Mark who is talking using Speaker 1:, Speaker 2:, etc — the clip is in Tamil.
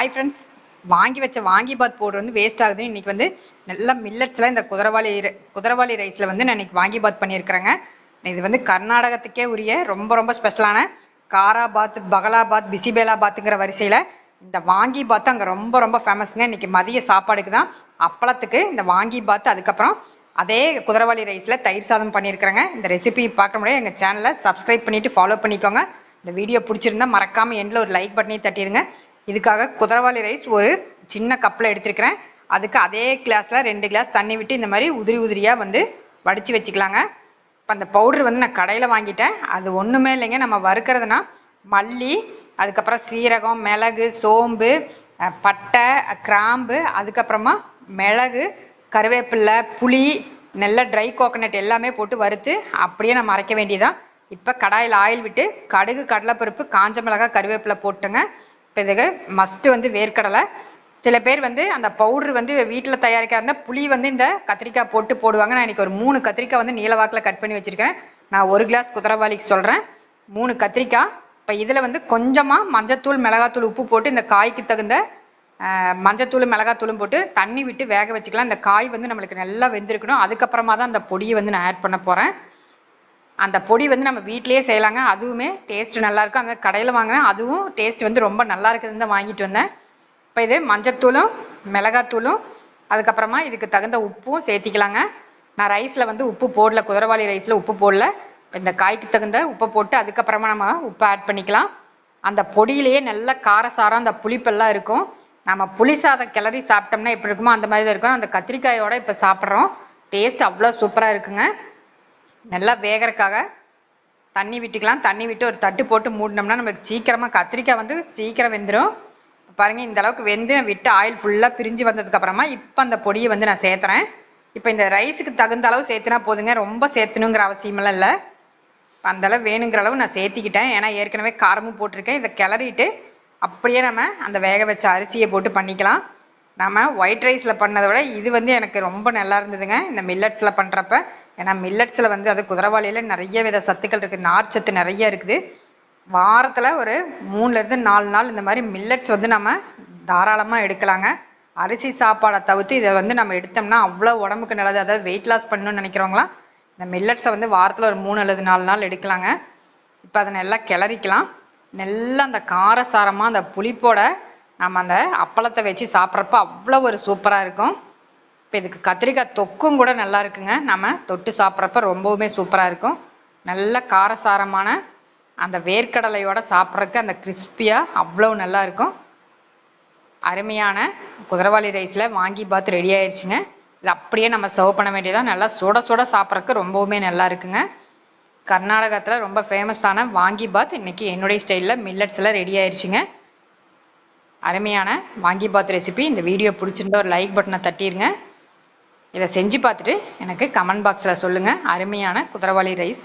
Speaker 1: ஹாய் ஃப்ரெண்ட்ஸ் வாங்கி வச்ச வாங்கி பாத் பவுடர் வந்து வேஸ்ட் ஆகுதுன்னு இன்னைக்கு வந்து நல்ல மில்லட்ஸில் இந்த குதிரவாளி ரை- குதிரவாளி ரைஸில் வந்து நான் இன்னைக்கு வாங்கி பாத் பண்ணியிருக்கிறேங்க இது வந்து கர்நாடகத்துக்கே உரிய ரொம்ப ரொம்ப ஸ்பெஷலான காராபாத் பகலாபாத் பிசிபேலாபாத்துங்கிற வரிசையில் இந்த வாங்கி பாத் அங்கே ரொம்ப ரொம்ப ஃபேமஸுங்க இன்னைக்கு மதிய சாப்பாடுக்கு தான் அப்பளத்துக்கு இந்த வாங்கி பாத் அதுக்கப்புறம் அதே குதிரவாளி ரைஸில் தயிர் சாதம் பண்ணியிருக்கிறேங்க இந்த ரெசிபி பார்க்க முடியாது. எங்கள் சேனலை சப்ஸ்கிரைப் பண்ணிட்டு ஃபாலோ பண்ணிக்கோங்க. இந்த வீடியோ பிடிச்சிருந்தா மறக்காம எண்டில் ஒரு லைக் பட்டனையும் தட்டிடுங்க இதுக்காக குதிரவாளி ரைஸ் ஒரு சின்ன கப்பில் எடுத்திருக்கிறேன். அதுக்கு அதே கிளாஸில் ரெண்டு கிளாஸ் தண்ணி விட்டு இந்த மாதிரி உதிரி உதிரியாக வந்து வடித்து வச்சுக்கலாங்க. இப்போ அந்த பவுடர் வந்து நான் கடையில் வாங்கிட்டேன். அது ஒன்றுமே இல்லைங்க. நம்ம வறுக்கிறதுனா மல்லி அதுக்கப்புறம் சீரகம் மிளகு சோம்பு பட்டை கிராம்பு அதுக்கப்புறமா மிளகு கருவேப்பில்லை புளி நல்ல ட்ரை கோகனட் எல்லாமே போட்டு வறுத்து அப்படியே நம்ம அரைக்க வேண்டியதான் இப்போ கடாயில் ஆயில் விட்டு கடுகு கடலைப்பருப்பு காஞ்ச மிளகாய் கருவேப்பிலை போட்டுங்க. இப்போ இதுக்கு மஸ்ட்டு வந்து வேர்க்கடலை. சில பேர் வந்து அந்த பவுடர் வந்து வீட்டில் தயாரிக்காத இருந்தால் புளி வந்து இந்த கத்திரிக்காய் போட்டு போடுவாங்க. நான் இன்னைக்கு ஒரு மூணு கத்திரிக்காய் வந்து நீளவாக்கில் கட் பண்ணி வச்சுருக்கேன் நான் ஒரு கிளாஸ் குதிரவாளிக்கு சொல்கிறேன் மூணு கத்திரிக்காய். இப்போ இதில் வந்து கொஞ்சமாக மஞ்சத்தூள் மிளகாத்தூள் உப்பு போட்டு இந்த காய்க்கு தகுந்த மஞ்சத்தூள் மிளகாத்தூளும் போட்டு தண்ணி விட்டு வேக வச்சுக்கலாம். இந்த காய் வந்து நம்மளுக்கு நல்லா வெந்திருக்கணும். அதுக்கப்புறமா தான் அந்த பொடியை வந்து நான் ஆட் பண்ண போகிறேன் அந்த பொடி வந்து நம்ம வீட்டிலேயே செய்யலாங்க. அதுவுமே டேஸ்ட் நல்லாயிருக்கும் அந்த கடையில் வாங்கினேன் அதுவும் டேஸ்ட் வந்து ரொம்ப நல்லா இருக்குதுன்னு தான் வாங்கிட்டு வந்தேன். இப்போ இது மஞ்சத்தூளும் மிளகாத்தூளும் அதுக்கப்புறமா இதுக்கு தகுந்த உப்பும் சேர்த்திக்கலாங்க. நான் ரைஸில் வந்து உப்பு போடல. குதிரவாளி ரைஸில் உப்பு போடல. இந்த காய்க்கு தகுந்த உப்பை போட்டு அதுக்கப்புறமா நம்ம உப்பு ஆட் பண்ணிக்கலாம். அந்த பொடியிலேயே நல்ல காரசாரம் அந்த புளிப்பெல்லாம் இருக்கும். நம்ம புளி சாதம் கிளறி சாப்பிட்டோம்னா எப்படி இருக்குமோ அந்த மாதிரி தான் இருக்கும். அந்த கத்திரிக்காயோட இப்போ சாப்பிட்றோம். டேஸ்ட் அவ்வளோ சூப்பராக இருக்குங்க. நல்லா வேகறதுக்காக தண்ணி விட்டுக்கலாம். தண்ணி விட்டு ஒரு தட்டு போட்டு மூடினோம்னா நமக்கு சீக்கிரமாக கத்திரிக்காய் வந்து சீக்கிரம் வெந்துடும் பாருங்கள் இந்த அளவுக்கு வெந்து நான் விட்டு ஆயில் ஃபுல்லாக பிரிஞ்சு வந்ததுக்கப்புறமா இப்போ அந்த பொடியை வந்து நான் சேர்த்துறேன். இப்போ இந்த ரைஸுக்கு தகுந்த அளவு சேர்த்துனா போதுங்க. ரொம்ப சேர்த்தணுங்கிற அவசியமெல்லாம் இல்லை. அந்த அளவு வேணுங்கிற அளவு நான் சேர்த்திக்கிட்டேன். ஏன்னா ஏற்கனவே காரமும் போட்டிருக்கேன். இதை கிளறிட்டு அப்படியே நம்ம அந்த வேக வச்ச அரிசியை போட்டு பண்ணிக்கலாம். நம்ம ஒயிட் ரைஸில் பண்ணதை விட இது வந்து எனக்கு ரொம்ப நல்லா இருந்ததுங்க. இந்த மில்லட்ஸில் பண்ணுறப்ப ஏன்னா மில்லட்ஸில் வந்து அது குதிரவாளியில் நிறைய வித சத்துக்கள் இருக்குது நார் சத்து நிறைய இருக்குது. வாரத்தில் ஒரு மூணுலேருந்து நாலு நாள் இந்த மாதிரி மில்லட்ஸ் வந்து நம்ம தாராளமாக எடுக்கலாங்க. அரிசி சாப்பாடை தவிர்த்து இதை வந்து நம்ம எடுத்தோம்னா அவ்வளோ உடம்புக்கு நல்லது. அதாவது வெயிட் லாஸ் பண்ணணும்னு நினைக்கிறவங்களாம் இந்த மில்லட்ஸை வந்து வாரத்தில் ஒரு மூணு அல்லது நாலு நாள் எடுக்கலாங்க. இப்போ அதை நல்லா கிளறிக்கலாம். நல்லா அந்த காரசாரமாக அந்த புளிப்போட நம்ம அந்த அப்பளத்தை வச்சு சாப்பிட்றப்ப அவ்வளோ ஒரு சூப்பராக இருக்கும். இப்போ இதுக்கு கத்திரிக்காய் தொக்கும் கூட நல்லா இருக்குங்க. நம்ம தொட்டு சாப்பிட்றப்ப ரொம்பவுமே சூப்பராக இருக்கும். நல்ல காரசாரமான அந்த வேர்க்கடலையோட சாப்பிட்றதுக்கு அந்த கிறிஸ்பியாக அவ்வளோ நல்லா இருக்கும். அருமையான குதிரவாளி ரைஸில் வாங்கி பார்த்து ரெடி ஆயிடுச்சுங்க இது அப்படியே நம்ம சர்வ் பண்ண வேண்டியதான் நல்லா சுட சுட சாப்பிட்றதுக்கு ரொம்பவுமே நல்லா இருக்குங்க. கர்நாடகத்தில் ரொம்ப ஃபேமஸான வாங்கி பாத் இன்னைக்கு என்னுடைய ஸ்டைலில் மில்லட்ஸில் ரெடி ஆயிடுச்சுங்க அருமையான வாங்கி பாத் ரெசிபி இந்த வீடியோ பிடிச்சிருந்த ஒரு லைக் பட்டனை தட்டிடுங்க இதை செஞ்சு பார்த்துட்டு எனக்கு கமெண்ட் பாக்ஸில் சொல்லுங்கள் அருமையான குதிரவாளி ரைஸ்.